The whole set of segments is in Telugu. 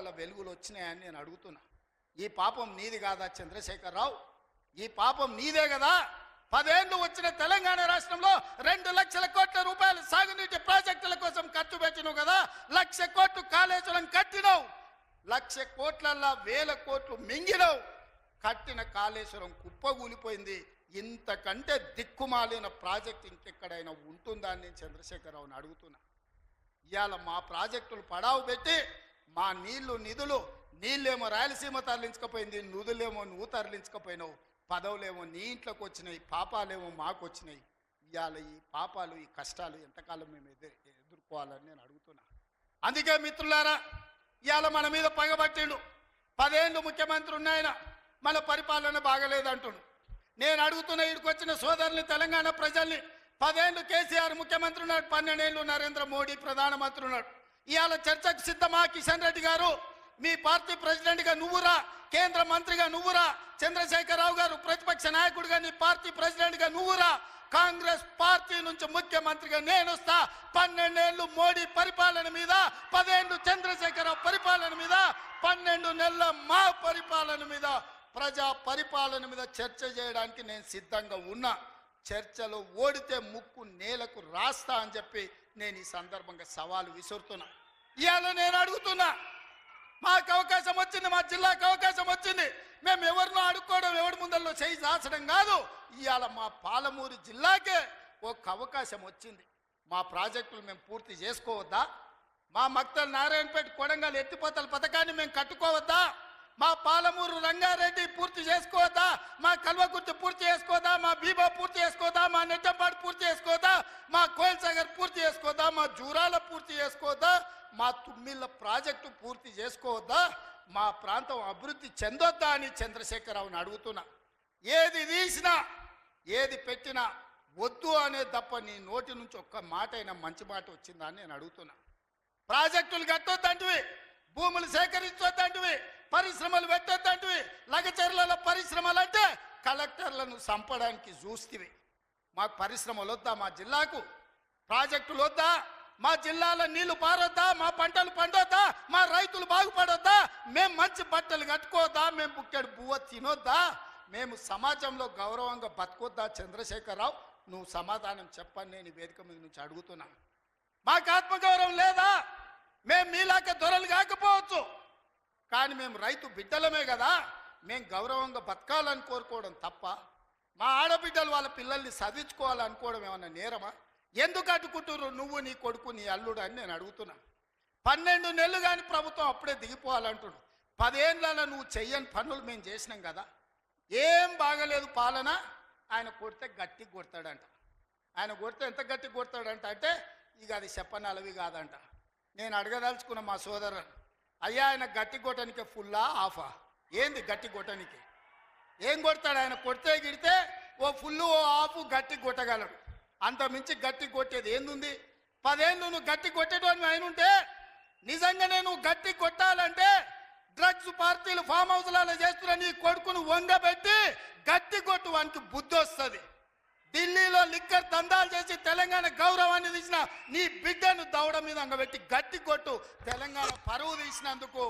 పాపాల వెలుగులు వచ్చినాయని నేను అడుగుతున్నా. ఈ పాపం నీది కాదా చంద్రశేఖరరావు? ఈ పాపం నీదే కదా? పదేళ్ళు వచ్చిన తెలంగాణ రాష్ట్రంలో రెండు లక్షల కోట్ల రూపాయలు సాగునీటి ప్రాజెక్టుల కోసం ఖర్చు పెట్టినావు కదా? లక్ష కోట్లు కాళేశ్వరం కట్టినావు. లక్ష కోట్లల్లా వేల కోట్లు మింగినావు. కట్టిన కాళేశ్వరం కుప్పగూలిపోయింది. ఇంతకంటే దిక్కుమాలిన ప్రాజెక్ట్ ఇంకెక్కడైనా ఉంటుందా అని నేను చంద్రశేఖరరావుని అడుగుతున్నా. ఇవాళ మా ప్రాజెక్టులు పడావు పెట్టి మా నీళ్ళు నిధులు నీళ్ళేమో రాయలసీమ తరలించకపోయింది నుదులేమో నువ్వు తరలించకపోయినావు పదవులేమో నీ ఇంట్లోకి వచ్చినాయి పాపాలేమో మాకు వచ్చినాయి. ఇవాళ ఈ పాపాలు ఈ కష్టాలు ఎంతకాలం మేము ఎదురు ఎదుర్కోవాలని నేను అడుగుతున్నా. అందుకే మిత్రులారా ఇవాళ మన మీద పగబట్టిండు. పదేళ్ళు ముఖ్యమంత్రి ఉన్నాయన మన పరిపాలన బాగలేదంటుండు. నేను అడుగుతున్న ఇక్కడికి వచ్చిన సోదరుని తెలంగాణ ప్రజల్ని పదేళ్ళు కేసీఆర్ ముఖ్యమంత్రి ఉన్నాడు పన్నెండేళ్ళు నరేంద్ర మోడీ ప్రధానమంత్రి ఉన్నాడు. ఇవాళ చర్చకు సిద్ధమా కిషన్ రెడ్డి గారు? మీ పార్టీ ప్రెసిడెంట్గా నువ్వురా? కేంద్ర మంత్రిగా నువ్వురా? చంద్రశేఖరరావు గారు ప్రతిపక్ష నాయకుడిగా నీ పార్టీ ప్రెసిడెంట్గా నువ్వురా? కాంగ్రెస్ పార్టీ నుంచి ముఖ్యమంత్రిగా నేను వస్తా పన్నెండేళ్ళు మోడీ పరిపాలన మీద పదేళ్ళు చంద్రశేఖరరావు పరిపాలన మీద పన్నెండు నెలల మా పరిపాలన మీద ప్రజా పరిపాలన మీద చర్చ చేయడానికి నేను సిద్ధంగా ఉన్నా. చర్చలో ఓడితే ముక్కు నేలకు రాస్తా అని చెప్పి నేను ఈ సందర్భంగా సవాలు విసురుతున్నా. ఇవాళ నేను అడుగుతున్నా మాకు అవకాశం వచ్చింది మా జిల్లాకు అవకాశం వచ్చింది. మేము ఎవరినో అడుక్కోవడం ఎవరి ముందల్లో చేయి దాచడం కాదు. ఇవాళ మా పాలమూరు జిల్లాకే ఒక అవకాశం వచ్చింది. మా ప్రాజెక్టులు మేము పూర్తి చేసుకోవద్దా? మా మక్తల్ నారాయణపేట కొడంగల్ ఎత్తిపోతల పథకాన్ని మేము కట్టుకోవద్దా? మా పాలమూరు రంగారెడ్డి పూర్తి చేసుకోదా మా కల్వకుర్తి పూర్తి చేసుకోదా మా బీబా పూర్తి చేసుకోదా మా నెట్టంపాడు పూర్తి చేసుకోదా మా కోయల్ సాగర్ పూర్తి చేసుకోదా మా జూరాల పూర్తి చేసుకోదా మా తుమ్మిళ్ళ ప్రాజెక్టు పూర్తి చేసుకోవద్దా మా ప్రాంతం అభివృద్ధి చెందొద్దా అని చంద్రశేఖరరావుని అడుగుతున్నా. ఏది తీసినా ఏది పెట్టినా వద్దు అనే తప్ప నీ నోటి నుంచి ఒక్క మాట అయినా మంచి మాట వచ్చిందా అని నేను అడుగుతున్నా. ప్రాజెక్టులు కట్టొద్దంటివి భూములు సేకరించొద్దంటివి పరిశ్రమలు పెట్టద్దంటివి. లగచర్లలో పరిశ్రమలు అంటే కలెక్టర్లను చంపడానికి చూస్తివి. మాకు పరిశ్రమలు వద్దా మా జిల్లాకు? ప్రాజెక్టులు వద్దా మా జిల్లాలో నీళ్ళు పారొద్దా? మా పంటలు పండొద్దా? మా రైతులు బాగుపడొద్దా? మేము మంచి బట్టలు కట్టుకోవద్దా? మేము బుక్కెడు బువ్వ తినొద్దా? మేము సమాజంలో గౌరవంగా బతుకొద్దా చంద్రశేఖరరావు? నువ్వు సమాధానం చెప్పని నేను వేదిక మీద నుంచి అడుగుతున్నా. మాకు ఆత్మగౌరవం లేదా? మేము మీలాక దొరలు కాకపోవచ్చు. కానీ మేము రైతు బిడ్డలమే కదా మేము గౌరవంగా బతకాలని కోరుకోవడం తప్ప మా ఆడబిడ్డలు వాళ్ళ పిల్లల్ని చదివించుకోవాలనుకోవడం ఏమన్నా నేరమా? ఎందుకు అడ్డుకుంటున్నారు నువ్వు నీ కొడుకు నీ అల్లుడు అని నేను అడుగుతున్నా. పన్నెండు నెలలు కానీ ప్రభుత్వం అప్పుడే దిగిపోవాలంటుడు పదేళ్ళలో నువ్వు చెయ్యని పనులు మేము చేసినాం కదా. ఏం బాగలేదు పాలన ఆయన కొడితే గట్టి కొడతాడంట. ఆయన కొడితే ఎంత గట్టి కొడతాడంట అంటే ఇక అది చెప్పనలవి కాదంట. నేను అడగదలుచుకున్న మా సోదరు అయ్యా ఆయన గట్టి కొట్టడానికి ఫుల్లా ఆఫా ఏంది గట్టి కొట్టడానికి ఏం కొడతాడు ఆయన? కొడితే గిడితే ఓ ఫుల్ ఓ ఆఫ్ గట్టి కొట్టగలడు. అంత మించి గట్టి కొట్టేది ఏందుంది? పదేళ్ళు నువ్వు గట్టి కొట్టేటోని ఆయన ఉంటే నిజంగానే నువ్వు గట్టి కొట్టాలంటే డ్రగ్స్ పార్టీలు ఫామ్ హౌస్లలో చేస్తున్న నీ కొడుకును వంగబెట్టి గట్టి కొట్టు వానికి బుద్ధి వస్తుంది. ఢిల్లీలో లిక్కర్ దందాలు చేసి తెలంగాణ గౌరవాన్ని తీసిన నీ బిడ్డను దౌడ మీద అంగబెట్టి గట్టి కొట్టు. తెలంగాణ పరువు తీసినందుకు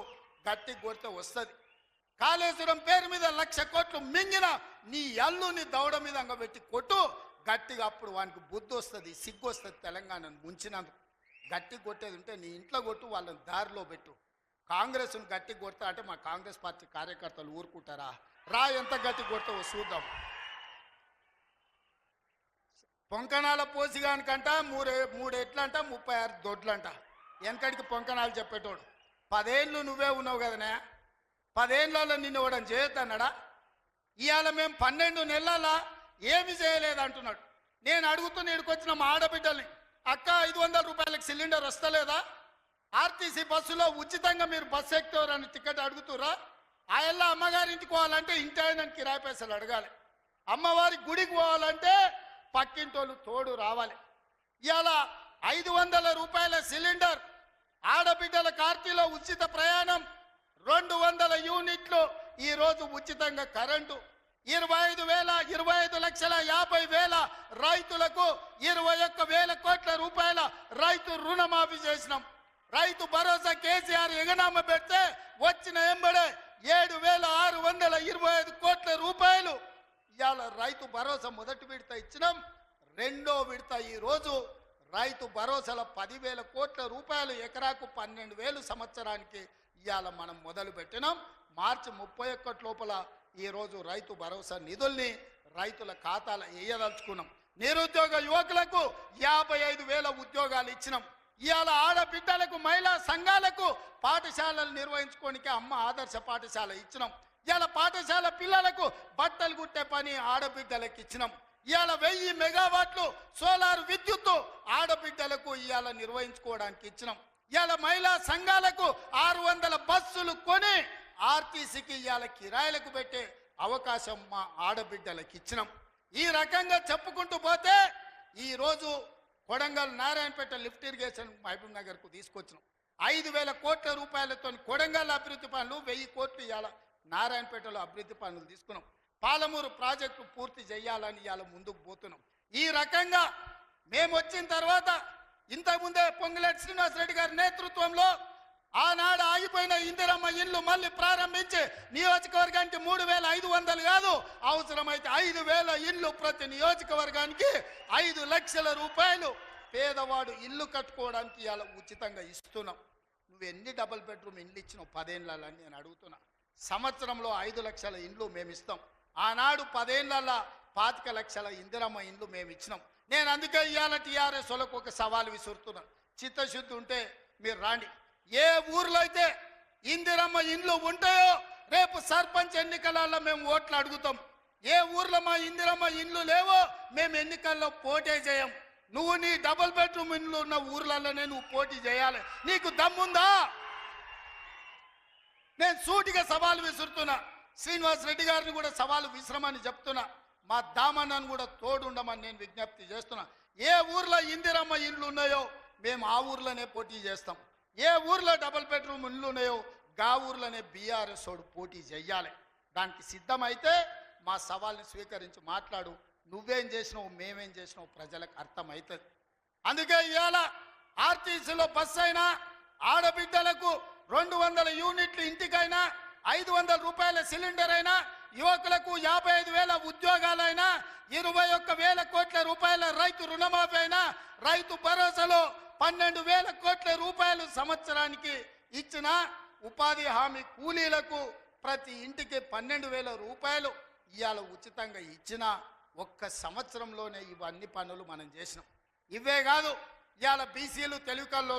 గట్టి కొడితే వస్తుంది. కాళేశ్వరం పేరు మీద లక్ష కోట్లు మింగిన నీ అల్లుని దౌడ మీద అంగబెట్టి కొట్టు. గట్టిగా అప్పుడు వానికి బుద్ధి వస్తుంది సిగ్గు వస్తుంది తెలంగాణను ముంచినందుకు. గట్టి కొట్టేది ఉంటే నీ ఇంట్లో కొట్టు వాళ్ళని దారిలో పెట్టు. కాంగ్రెస్ను గట్టి కొడతా అంటే మా కాంగ్రెస్ పార్టీ కార్యకర్తలు ఊరుకుంటారా? రా ఎంత గట్టి కొడతావో చూద్దాం. పొంకణాల పోసిగానికంట మూడే మూడెట్లంట ముప్పై ఆరు దొడ్లంట. వెనకడికి పొంకణాలు చెప్పేటోడు. పదేళ్ళు నువ్వే ఉన్నావు కదనే? పదేళ్ళలో నిన్ను ఇవ్వడం చేయొద్దన్నాడా? ఇవాళ మేము పన్నెండు నెలల ఏమి చేయలేదు అంటున్నాడు నేను అడుగుతున్న ఇక్కడికి వచ్చిన మా ఆడబిడ్డల్ని అక్క ఐదు వందల రూపాయలకి సిలిండర్ వస్తలేదా? ఆర్టీసీ బస్సులో ఉచితంగా మీరు బస్సు ఎక్కుతారని టికెట్ అడుగుతురా? ఆయల్లా అమ్మగారి అమ్మగారింటికి పోవాలంటే ఇంటి ఆయన కిరాయి పైసలు అడగాలి. అమ్మవారి గుడికి పోవాలంటే పక్కింటోళ్ళు తోడు రావాలి. ఇలా ఐదు వందల రూపాయల సిలిండర్ ఆడబిడ్డల కార్తీలో ఉచిత ప్రయాణం రెండు వందల యూనిట్లు ఈరోజు ఉచితంగా కరెంటు ఇరవై ఐదు వేల ఇరవై ఐదు లక్షల యాభై వేల రైతులకు ఇరవై ఒక్క వేల కోట్ల రూపాయల రైతు రుణమాఫీ చేసినాం. రైతు భరోసా కేసీఆర్ ఎగనామ పెడితే వచ్చిన ఎంబడే ఏడు వేల ఆరు వందల ఇరవై ఐదు కోట్ల రూపాయలు ఇవాళ రైతు భరోసా మొదటి విడత ఇచ్చినాం. రెండో విడత ఈరోజు రైతు భరోసాల పదివేల కోట్ల రూపాయలు ఎకరాకు పన్నెండు వేలు సంవత్సరానికి ఇవాళ మనం మొదలు పెట్టినాం. మార్చి ముప్పై ఒక్కటి లోపల ఈరోజు రైతు భరోసా నిధుల్ని రైతుల ఖాతాలు వేయదలుచుకున్నాం నిరుద్యోగ యువకులకు యాభై ఐదు వేల ఉద్యోగాలు ఇచ్చినాం. ఇవాళ ఆడబిడ్డలకు మహిళా సంఘాలకు పాఠశాలలు నిర్వహించుకోనికి అమ్మ ఆదర్శ పాఠశాల ఇచ్చినాం. ఇవాళ పాఠశాల పిల్లలకు బట్టలు కుట్టే పని ఆడబిడ్డలకు ఇచ్చినాం. ఇవాళ వెయ్యి మెగావాట్లు సోలార్ విద్యుత్తు ఆడబిడ్డలకు ఇవాళ నిర్వహించుకోవడానికి ఇచ్చినాం. ఇవాళ మహిళా సంఘాలకు ఆరు వందల బస్సులు కొని ఆర్టీసీకి ఇవాళ కిరాయిలకు పెట్టే అవకాశం మా ఆడబిడ్డలకు ఇచ్చినాం. ఈ రకంగా చెప్పుకుంటూ పోతే ఈరోజు కొడంగల్ నారాయణపేట లిఫ్ట్ ఇరిగేషన్ మహబూబ్ నగర్కు తీసుకొచ్చినాం. ఐదు వేల కోట్ల రూపాయలతో కొడంగల్ అభివృద్ధి పనులు వెయ్యి కోట్లు ఇవాళ నారాయణపేటలో అభివృద్ధి పనులు తీసుకున్నాం. పాలమూరు ప్రాజెక్టు పూర్తి చేయాలని ఇవాళ ముందుకు పోతున్నాం. ఈ రకంగా మేము వచ్చిన తర్వాత ఇంతకుముందే పొంగులేటి శ్రీనివాసరెడ్డి గారి నేతృత్వంలో ఆనాడు ఆగిపోయిన ఇందిరమ్మ ఇల్లు మళ్ళీ ప్రారంభించి నియోజకవర్గానికి మూడు వేల ఐదు వందలు కాదు అవసరమైతే ఐదు వేల ఇల్లు ప్రతి నియోజకవర్గానికి ఐదు లక్షల రూపాయలు పేదవాడు ఇల్లు కట్టుకోవడానికి ఇలా ఉచితంగా ఇస్తున్నాం. నువ్వు ఎన్ని డబుల్ బెడ్రూమ్ ఇల్లు ఇచ్చినావు పదేళ్ళని నేను అడుగుతున్నా. సంవత్సరంలో ఐదు లక్షల ఇండ్లు మేము ఇస్తాం ఆనాడు పదేళ్ళలో పాతిక లక్షల ఇందిరమ్మ ఇండ్లు మేము ఇచ్చినాం నేను అందుకే ఇవాళ టీఆర్ఎస్ వాళ్ళకు ఒక సవాల్ విసురుతున్నాను. చిత్తశుద్ధి ఉంటే మీరు రాండి. ఏ ఊర్లో అయితే ఇందిరమ్మ ఇండ్లు ఉంటాయో రేపు సర్పంచ్ ఎన్నికలలో మేము ఓట్లు అడుగుతాం. ఏ ఊర్లో మా ఇందిరమ్మ ఇండ్లు లేవో మేము ఎన్నికల్లో పోటీ చేయం. నువ్వు నీ డబుల్ బెడ్రూమ్ ఇండ్లు ఉన్న ఊర్లలోనే నువ్వు పోటీ చేయాలి. నీకు దమ్ముందా? నేను సూటిగా సవాలు విసురుతున్నా. శ్రీనివాస్ రెడ్డి గారిని కూడా సవాలు విశ్రమని చెప్తున్నా. మా దామన్నను కూడా తోడుండమని నేను విజ్ఞప్తి చేస్తున్నా. ఏ ఊర్లో ఇందిరమ్మ ఇండ్లు ఉన్నాయో మేము ఆ ఊర్లోనే పోటీ చేస్తాం. ఏ ఊర్లో డబుల్ బెడ్రూమ్ ఇండ్లు ఉన్నాయో గా ఊర్లోనే బీఆర్ఎస్ వాడు పోటీ చెయ్యాలి దానికి సిద్ధమైతే మా సవాల్ని స్వీకరించి మాట్లాడు. నువ్వేం చేసినావు మేమేం చేసినావు ప్రజలకు అర్థమవుతుంది అందుకే ఇవాళ ఆర్టీసీలో బస్ అయినా ఆడబిడ్డలకు రెండు వందల యూనిట్లు ఇంటికైనా ఐదు వందల రూపాయల సిలిండర్ అయినా యువకులకు యాభై ఐదు వేల ఉద్యోగాలైనా ఇరవై ఒక్క వేల కోట్ల రూపాయల రైతు రుణమాఫీ అయినా రైతు భరోసాలో పన్నెండు వేల కోట్ల రూపాయలు సంవత్సరానికి ఇచ్చిన ఉపాధి హామీ కూలీలకు ప్రతి ఇంటికి పన్నెండు వేల రూపాయలు ఇవాళ ఉచితంగా ఇచ్చిన ఒక్క సంవత్సరంలోనే ఇవన్నీ పనులు మనం చేసినాం. ఇవే కాదు ఇవాళ బీసీలు తెలుగుకల్లో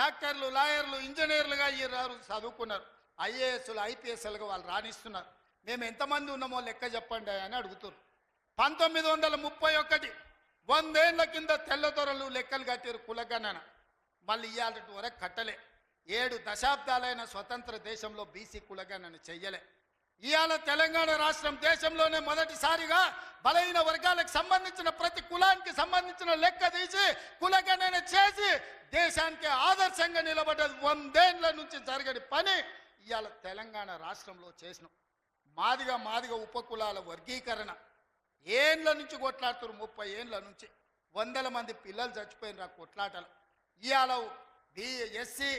డాక్టర్లు లాయర్లు ఇంజనీర్లుగా ఈ రారు చదువుకున్నారు. ఐఏఎస్లు ఐపీఎస్ఎల్గా వాళ్ళు రాణిస్తున్నారు. మేము ఎంతమంది ఉన్నామో లెక్క చెప్పండి అని అడుగుతున్నారు పంతొమ్మిది వందల ముప్పై ఒకటి వందేళ్ళ కింద తెల్లదొరలు లెక్కలు కట్టారు కులగణన. మళ్ళీ ఇవాళ వరకు కట్టలే. ఏడు దశాబ్దాలైన స్వతంత్ర దేశంలో బీసీ కులగణన చెయ్యలే. ఇవాళ తెలంగాణ రాష్ట్రం దేశంలోనే మొదటిసారిగా బలహీన వర్గాలకు సంబంధించిన ప్రతి కులానికి సంబంధించిన లెక్క తీసి కులగణన చేసి దేశానికి ఆదర్శంగా నిలబడ్డది వందేళ్ళ నుంచి జరగని పని ఇవాళ తెలంగాణ రాష్ట్రంలో చేసినాం. మాదిగా మాదిగా ఉపకులాల వర్గీకరణ. ఏండ్ల నుంచి కొట్లాడుతున్నారు ముప్పై ఏండ్ల నుంచి. వందల మంది పిల్లలు చచ్చిపోయినారు ఆ కొట్లాటలు. ఇవాళ బి ఎస్సీ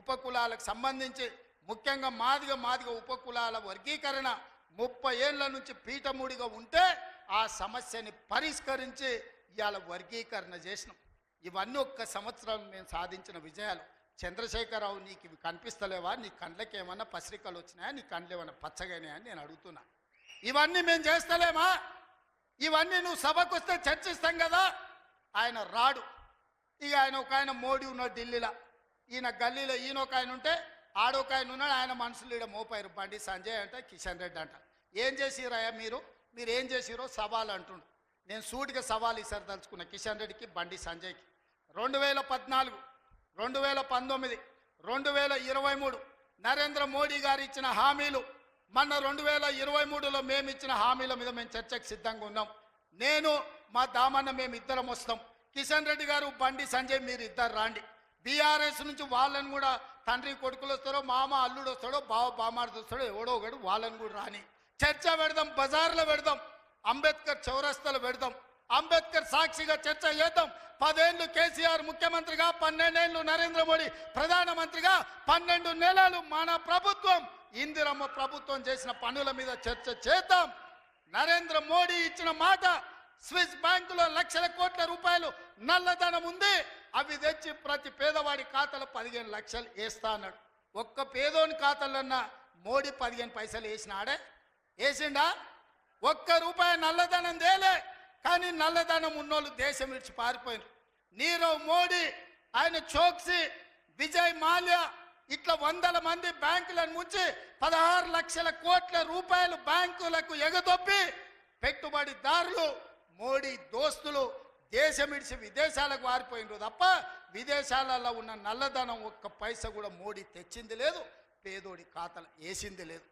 ఉపకులాలకు సంబంధించి ముఖ్యంగా మాదిగ మాదిగ ఉపకులాల వర్గీకరణ ముప్పై ఏళ్ళ నుంచి పీఠముడిగా ఉంటే ఆ సమస్యని పరిష్కరించి ఇవాళ వర్గీకరణ చేసినాం. ఇవన్నీ ఒక్క సంవత్సరం మేము సాధించిన విజయాలు. చంద్రశేఖరరావు నీకు ఇవి కనిపిస్తలేవా? నీ కండ్లకి ఏమన్నా పసిరికలు వచ్చినాయా? నీ కండ్లు ఏమన్నా పచ్చగానే అని నేను అడుగుతున్నా. ఇవన్నీ మేము చేస్తలేమా? ఇవన్నీ నువ్వు సభకు వస్తే చర్చిస్తాం కదా? ఆయన రాడు. ఇక ఆయన ఒక ఆయన మోడీ ఉన్నాడు ఢిల్లీలో. ఈయన గల్లీలో ఈయన ఒక ఆయన ఉంటే ఆడొక ఆయన ఉన్నాడు ఆయన మనుషులు ఈడ మోపారు బండి సంజయ్ అంట కిషన్ రెడ్డి అంట. ఏం చేసిరాయా మీరు? మీరు ఏం చేసిరో సవాల్ అంటుండు. నేను సూటిగా సవాల్ ఇసారి తలుచుకున్న కిషన్ రెడ్డికి బండి సంజయ్కి. రెండు వేల పద్నాలుగు రెండు వేల పంతొమ్మిది రెండు వేల ఇరవై మూడు నరేంద్ర మోడీ గారు ఇచ్చిన హామీలు మొన్న రెండు వేల ఇరవై మూడులో మేము ఇచ్చిన హామీల మీద మేము చర్చకు సిద్ధంగా ఉన్నాం. నేను మా దామన్న మేము ఇద్దరం వస్తాం. కిషన్ రెడ్డి గారు బండి సంజయ్ మీరు ఇద్దరు రాండి. బీఆర్ఎస్ నుంచి వాళ్ళని కూడా తండ్రి కొడుకులు వస్తారో మామ అల్లుడు వస్తాడో బావ బామార్ది వస్తాడో ఎవడో ఒకడు వాళ్ళని కూడా రాని. చర్చ పెడదాం బజార్లో పెడదాం అంబేద్కర్ చౌరస్తాలో పెడదాం అంబేద్కర్ సాక్షిగా చర్చ చేద్దాం. పదేళ్ళు కేసీఆర్ ముఖ్యమంత్రిగా పన్నెండేళ్ళు నరేంద్ర మోడీ ప్రధానమంత్రిగా పన్నెండు నెలలు మన ప్రభుత్వం ఇందిరమ్మ ప్రభుత్వం చేసిన పనుల మీద చర్చ చేద్దాం. నరేంద్ర మోడీ ఇచ్చిన మాట స్విస్ బ్యాంకులో లక్షల కోట్ల రూపాయలు నల్లధనం ఉంది. అవి తెచ్చి ప్రతి పేదవాడి ఖాతాలో పదిహేను లక్షలు వేస్తా అన్నాడు. ఒక్క పేదోని ఖాతాలన్నా మోడీ పదిహేను పైసలు వేసినాడే? వేసిండా? ఒక్క రూపాయి నల్లధనం తేలే కానీ నల్లధనం ఉన్నోళ్ళు దేశం విడిచి పారిపోయినారు నీరవ్ మోడీ ఆయన చోక్సీ విజయ్ మాల్యా ఇట్లా వందల మంది బ్యాంకులను ముంచి పదహారు లక్షల కోట్ల రూపాయలు బ్యాంకులకు ఎగదొప్పి పెట్టుబడిదారులు మోడీ దోస్తులు దేశం ఇడిచి విదేశాలకు వారిపోయినరు తప్ప విదేశాలలో ఉన్న నల్లధనం ఒక్క పైస కూడా మోడీ తెచ్చింది లేదు పేదోడి ఖాతాలు వేసింది లేదు.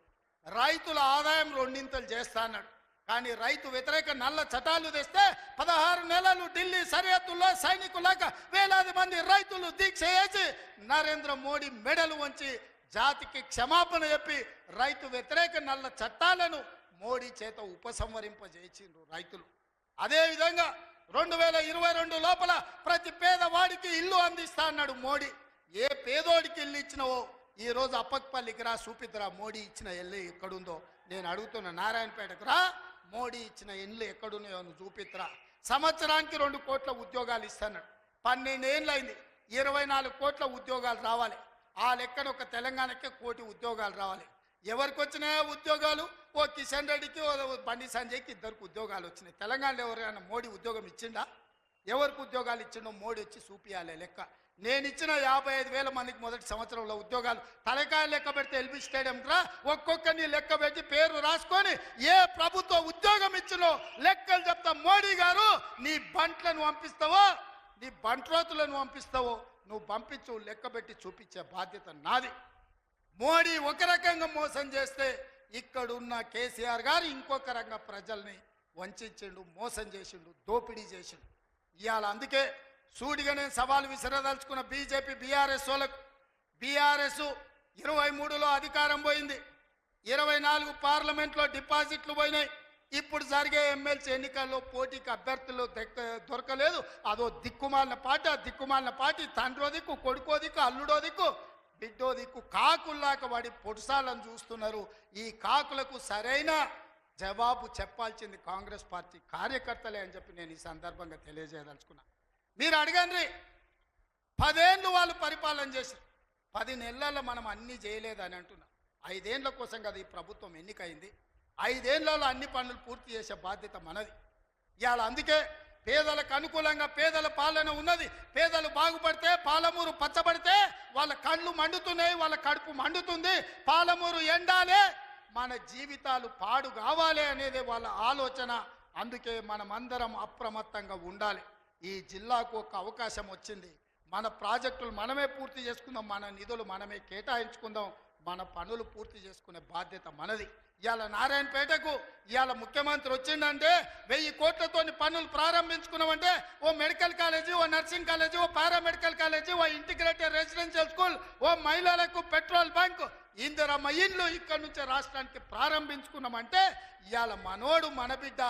రైతుల ఆదాయం రెండింతలు చేస్తాడు కానీ రైతు వ్యతిరేక నల్ల చట్టాలు తెస్తే పదహారు నెలలు ఢిల్లీ సరిహద్దుల్లో సైనికులాగా వేలాది మంది రైతులు దీక్ష చేసి నరేంద్ర మోడీ మెడలు వంచి జాతికి క్షమాపణ చెప్పి రైతు వ్యతిరేక నల్ల చట్టాలను మోడీ చేత ఉపసంహరింపజేసిండ్రు రైతులు. అదేవిధంగా రెండు వేల ఇరవై రెండు లోపల ప్రతి పేదవాడికి ఇల్లు అందిస్తా అన్నాడు మోడీ. ఏ పేదోడికి ఇల్లు ఇచ్చినవో? ఈరోజు అప్పక్పల్లికి రా చూపిద్దురా. మోడీ ఇచ్చిన ఇల్లు ఎక్కడుందో? నేను అడుగుతున్న నారాయణపేటకు రా. మోడీ ఇచ్చిన ఇల్లు ఎక్కడున్నాయో నువ్వు చూపిత్రా సంవత్సరానికి రెండు కోట్ల ఉద్యోగాలు ఇస్తున్నాడు పన్నెండేళ్ళు అయింది ఇరవై నాలుగు కోట్ల ఉద్యోగాలు రావాలి. ఆ లెక్కన ఒక తెలంగాణకే కోటి ఉద్యోగాలు రావాలి. ఎవరికి వచ్చినాయా ఉద్యోగాలు? ఓ కిషన్ రెడ్డికి ఓ బండి సంజయ్కి ఇద్దరికి ఉద్యోగాలు వచ్చినాయి. తెలంగాణలో ఎవరైనా మోడీ ఉద్యోగం ఇచ్చిండా? ఎవరికి ఉద్యోగాలు ఇచ్చిండో మోడీ వచ్చి చూపియాలి లెక్క. నేను ఇచ్చిన యాభై ఐదు వేల మందికి మొదటి సంవత్సరంలో ఉద్యోగాలు. తలకాయ లెక్క పెడితే ఎల్బీ స్టేడియం రా ఒక్కొక్కరిని లెక్క పెట్టి పేరు రాసుకొని ఏ ప్రభుత్వ ఉద్యోగం ఇచ్చినో లెక్కలు చెప్తా. మోడీ గారు నీ బంట్లను పంపిస్తావో? నీ బంట్రోతులను పంపిస్తావో? నువ్వు పంపించు లెక్క పెట్టి చూపించే బాధ్యత నాది. మోడీ ఒక రకంగా మోసం చేస్తే ఇక్కడున్న కేసీఆర్ గారు ఇంకొక రంగ ప్రజల్ని వంచించిండు మోసం చేసిండు దోపిడీ చేసిండు. ఇవాళ అందుకే సూడిగా నేను సవాలు విసిరదలుచుకున్న బీజేపీ బీఆర్ఎస్ వాళ్ళకు. బీఆర్ఎస్ ఇరవై మూడులో అధికారం పోయింది. ఇరవై నాలుగు పార్లమెంట్లో డిపాజిట్లు పోయినాయి. ఇప్పుడు జరిగే ఎమ్మెల్సీ ఎన్నికల్లో పోటీకి అభ్యర్థులు దొరకలేదు. అదో దిక్కుమాలిన పార్టీ ఆ దిక్కుమాలిన పార్టీ తండ్రో దిక్కు కొడుకో దిక్కు అల్లుడో దిక్కు. బిడ్డో దిక్కు కాకుల్లాక వాడి పొడుసాలను చూస్తున్నారు. ఈ కాకులకు సరైన జవాబు చెప్పాల్సింది కాంగ్రెస్ పార్టీ కార్యకర్తలే అని చెప్పి నేను ఈ సందర్భంగా తెలియజేయదలుచుకున్నా. మీరు అడగండి పదేళ్ళు వాళ్ళు పరిపాలన చేశారు. పది నెలల్లో మనం అన్నీ చేయలేదని అంటున్నాం. ఐదేళ్ళ కోసం కదా ఈ ప్రభుత్వం ఎన్నికైంది. ఐదేళ్ళలో అన్ని పనులు పూర్తి చేసే బాధ్యత మనది. ఇవాళ అందుకే పేదలకు అనుకూలంగా పేదల పాలన ఉన్నది. పేదలు బాగుపడితే పాలమూరు పచ్చబడితే వాళ్ళ కళ్ళు మండుతున్నాయి వాళ్ళ కడుపు మండుతుంది. పాలమూరు ఎండాలే మన జీవితాలు పాడు కావాలి అనేది వాళ్ళ ఆలోచన. అందుకే మనమందరం అప్రమత్తంగా ఉండాలి. ఈ జిల్లాకు ఒక అవకాశం వచ్చింది. మన ప్రాజెక్టులు మనమే పూర్తి చేసుకుందాం మన నిధులు మనమే కేటాయించుకుందాం. మన పనులు పూర్తి చేసుకునే బాధ్యత మనది. ఇవాళ నారాయణపేటకు ఇవాళ ముఖ్యమంత్రి వచ్చిందంటే వెయ్యి కోట్లతోని పనులు ప్రారంభించుకున్నామంటే ఓ మెడికల్ కాలేజీ ఓ నర్సింగ్ కాలేజీ ఓ పారామెడికల్ కాలేజీ ఓ ఇంటిగ్రేటెడ్ రెసిడెన్షియల్ స్కూల్ ఓ మహిళలకు పెట్రోల్ బంక్ ఇందిరమ్మ ఇండ్లు ఇక్కడ నుంచి రాష్ట్రానికి ప్రారంభించుకున్నామంటే ఇవాళ మనోడు మన బిడ్డ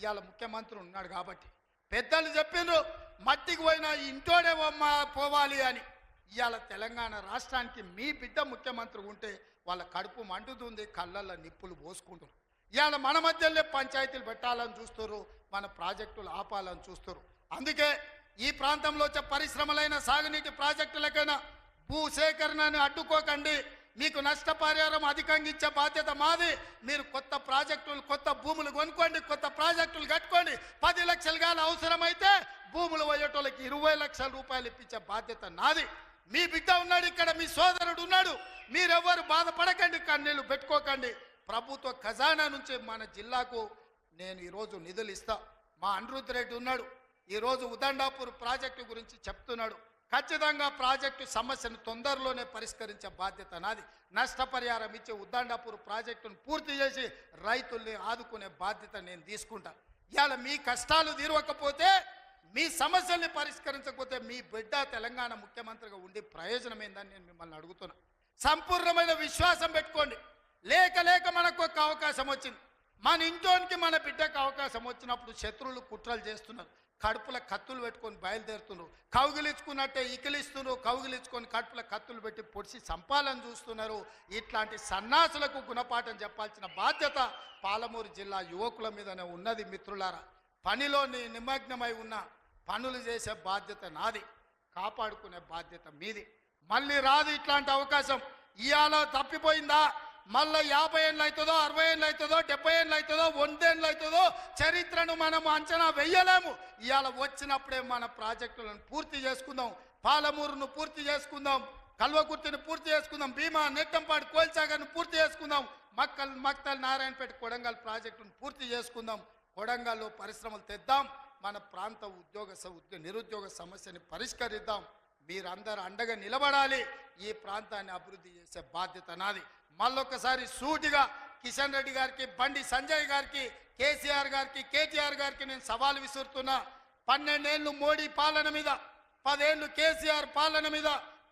ఇవాళ ముఖ్యమంత్రి ఉన్నాడు కాబట్టి. పెద్దలు చెప్పిండ్రు మట్టికి పోయినా ఇంటోడే పోవాలి అని. ఇవాళ తెలంగాణ రాష్ట్రానికి మీ బిడ్డ ముఖ్యమంత్రి ఉంటే వాళ్ళ కడుపు మండుతుంది కళ్ళల్లో నిప్పులు పోసుకుంటారు. ఇవాళ మన మధ్యలో పంచాయతీలు పెట్టాలని చూస్తారు మన ప్రాజెక్టులు ఆపాలని చూస్తారు అందుకే ఈ ప్రాంతంలో వచ్చే పరిశ్రమలైన సాగునీటి ప్రాజెక్టులకైనా భూ సేకరణను అడ్డుకోకండి. మీకు నష్టపరిహారం అధికంగా ఇచ్చే బాధ్యత మాది. మీరు కొత్త ప్రాజెక్టులు కొత్త భూములు కొనుక్కోండి కొత్త ప్రాజెక్టులు కట్టుకోండి. పది లక్షలు కానీ అవసరమైతే భూములు పోయేటోళ్ళకి ఇరవై లక్షల రూపాయలు ఇప్పించే బాధ్యత నాది. మీ బిడ్డ ఉన్నాడు ఇక్కడ మీ సోదరుడు ఉన్నాడు. మీరెవ్వరు బాధపడకండి కన్నీళ్ళు పెట్టుకోకండి. ప్రభుత్వ ఖజానా నుంచి మన జిల్లాకు నేను ఈరోజు నిధులు ఇస్తా. మా అనిరుద్ధ్ రెడ్డి ఉన్నాడు. ఈరోజు ఉదండాపూర్ ప్రాజెక్టు గురించి చెప్తున్నాడు. ఖచ్చితంగా ప్రాజెక్టు సమస్యను తొందరలోనే పరిష్కరించే బాధ్యత నాది. నష్టపరిహారం ఇచ్చే ఉద్దండాపూర్ ప్రాజెక్టును పూర్తి చేసి రైతుల్ని ఆదుకునే బాధ్యత నేను తీసుకుంటాను ఇవాళ మీ కష్టాలు తీరవకపోతే మీ సమస్యల్ని పరిష్కరించకపోతే మీ బిడ్డ తెలంగాణ ముఖ్యమంత్రిగా ఉండి ప్రయోజనం ఏందని నేను మిమ్మల్ని అడుగుతున్నా. సంపూర్ణమైన విశ్వాసం పెట్టుకోండి. లేక లేక మనకు ఒక అవకాశం వచ్చింది. మన ఇంట్లోనికి మన బిడ్డకు అవకాశం వచ్చినప్పుడు శత్రువులు కుట్రలు చేస్తున్నారు. కడుపుల కత్తులు పెట్టుకొని బయలుదేరుతున్నారు. కౌగిలించుకున్నట్టే ఇకిలిస్తున్నారు. కౌగిలించుకొని కడుపుల కత్తులు పెట్టి పొడిచి సంపాలని చూస్తున్నారు. ఇట్లాంటి సన్నాసులకు గుణపాఠం చెప్పాల్సిన బాధ్యత పాలమూరు జిల్లా యువకుల మీదనే ఉన్నది మిత్రులారా. పనిలో నిమగ్నమై ఉన్న పనులు చేసే బాధ్యత నాది కాపాడుకునే బాధ్యత మీది. మళ్ళీ రాదు ఇట్లాంటి అవకాశం. ఇవాళ తప్పిపోయిందా? మళ్ళీ యాభై ఏళ్ళు అవుతుందో అరవై ఏళ్ళు అవుతుందో డెబ్బై ఏళ్ళు అవుతుందో వందేళ్ళు అవుతుందో చరిత్రను మనం అంచనా వెయ్యలేము ఇవాళ వచ్చినప్పుడే మన ప్రాజెక్టులను పూర్తి చేసుకుందాం. పాలమూరును పూర్తి చేసుకుందాం. కల్వకుర్తిని పూర్తి చేసుకుందాం. భీమా నెట్టంపాడు కోల్చాగర్ను పూర్తి చేసుకుందాం. మక్కల్ మక్తల్ నారాయణపేట కొడంగల్ ప్రాజెక్టును పూర్తి చేసుకుందాం. కొడంగల్లో పరిశ్రమలు తెద్దాం. మన ప్రాంత ఉద్యోగ నిరుద్యోగ సమస్యని పరిష్కరిద్దాం. మీరందరూ అండగా నిలబడాలి. ఈ ప్రాంతాన్ని అభివృద్ధి చేసే బాధ్యత నాది. మళ్ళొకసారి సూటిగా కిషన్ రెడ్డి గారికి బండి సంజయ్ గారికి కేసీఆర్ గారికి కేటీఆర్ గారికి నేను సవాల్ విసురుతున్నా. పన్నెండేళ్ళు మోడీ పాలన మీద పదేళ్ళు కేసీఆర్ పాలన మీద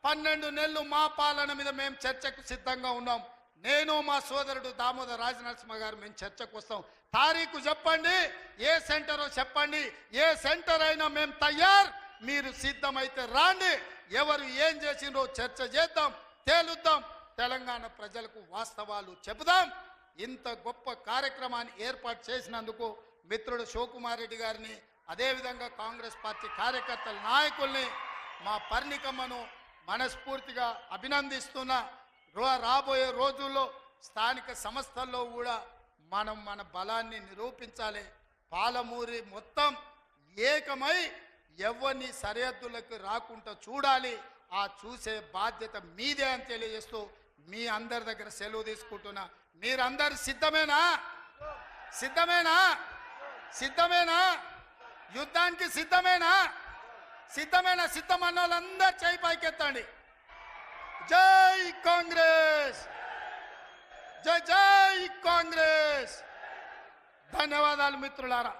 పన్నెండు నెలలు మా పాలన మీద మేము చర్చకు సిద్ధంగా ఉన్నాం. నేను మా సోదరుడు దామోదర్ రాజనరసింహ గారు మేము చర్చకు వస్తాం. తారీఖు చెప్పండి ఏ సెంటరో చెప్పండి ఏ సెంటర్ అయినా మేము తయారు. మీరు సిద్ధమైతే రాండి. ఎవరు ఏం చేసిండ్రో చర్చ చేద్దాం తేలుద్దాం. తెలంగాణ ప్రజలకు వాస్తవాలు చెబుదాం. ఇంత గొప్ప కార్యక్రమాన్ని ఏర్పాటు చేసినందుకు మిత్రుడు శివకుమార్ రెడ్డి గారిని అదేవిధంగా కాంగ్రెస్ పార్టీ కార్యకర్తల నాయకుల్ని మా పర్ణికమ్మను మనస్ఫూర్తిగా అభినందిస్తున్నా. రాబోయే రోజుల్లో స్థానిక సంస్థల్లో కూడా మనం మన బలాన్ని నిరూపించాలి. పాలమూరి మొత్తం ఏకమై ఎవరిని సరిహద్దులకు రాకుండా చూడాలి. ఆ చూసే బాధ్యత మీదే అని తెలియజేస్తూ మీ అందరి దగ్గర సెలవు తీసుకుంటున్నా. మీరందరు సిద్ధమేనా? సిద్ధమేనా? సిద్ధమేనా? యుద్ధానికి సిద్ధమేనా? సిద్ధమేనా? సిద్ధమన్న వాళ్ళందరూ చేయి పైకెత్తండి. జై కాంగ్రెస్! జై జై కాంగ్రెస్! ధన్యవాదాలు మిత్రులారా.